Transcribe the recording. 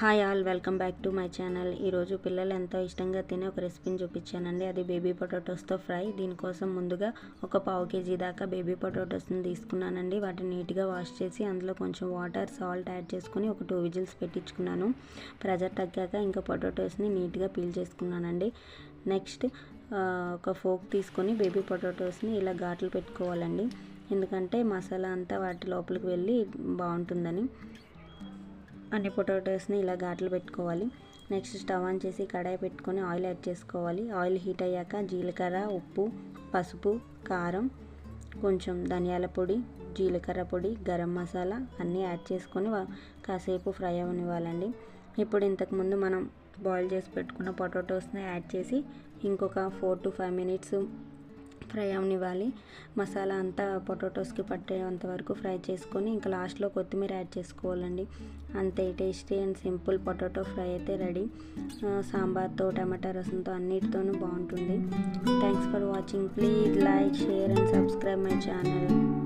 Hi all welcome back to my channel. ఈరోజు పిల్లలు ఎంతో ఇష్టంగా తినే ఒక రెసిపీని చూపించానండి. అది బేబీ పొటాటోస్తో ఫ్రై. దీనికోసం ముందుగా ఒక పావు కేజీ దాకా బేబీ పొటాటోస్ని తీసుకున్నానండి. వాటిని నీట్గా వాష్ చేసి అందులో కొంచెం వాటర్ సాల్ట్ యాడ్ చేసుకొని ఒక టూ విజిల్స్ పెట్టించుకున్నాను. ప్రెజర్ తగ్గాక ఇంకా పొటాటోస్ని నీట్గా పీల్ చేసుకున్నానండి. నెక్స్ట్ ఒక ఫోక్ తీసుకొని బేబీ పొటాటోస్ని ఇలా ఘాట్లు పెట్టుకోవాలండి. ఎందుకంటే మసాలా అంతా వాటి లోపలికి వెళ్ళి బాగుంటుందని. అన్ని పొటాటోస్ని ఇలా ఘాట్లు పెట్టుకోవాలి. నెక్స్ట్ స్టవ్ ఆన్ చేసి కడాయి పెట్టుకొని ఆయిల్ యాడ్ చేసుకోవాలి. ఆయిల్ హీట్ అయ్యాక జీలకర్ర ఉప్పు పసుపు కారం కొంచెం ధనియాల పొడి జీలకర్ర పొడి గరం మసాలా అన్నీ యాడ్ చేసుకొని కాసేపు ఫ్రై అవనివ్వాలండి. ఇప్పుడు ఇంతకుముందు మనం బాయిల్ చేసి పెట్టుకున్న పొటాటోస్ని యాడ్ చేసి ఇంకొక four to five minutes fry అవనివ్వాలి. Masala అంతా పొటాటోస్కి పట్టేంత వరకు ఫ్రై చేసుకొని ఇంకా లాస్ట్లో కొత్తిమీర యాడ్ చేసుకోవాలండి. అంతే tasty and simple potato fry అయితే రెడీ. సాంబార్తో టమాటా రసంతో అన్నిటితోనూ బాగుంటుంది. Thanks for watching please like share and subscribe my channel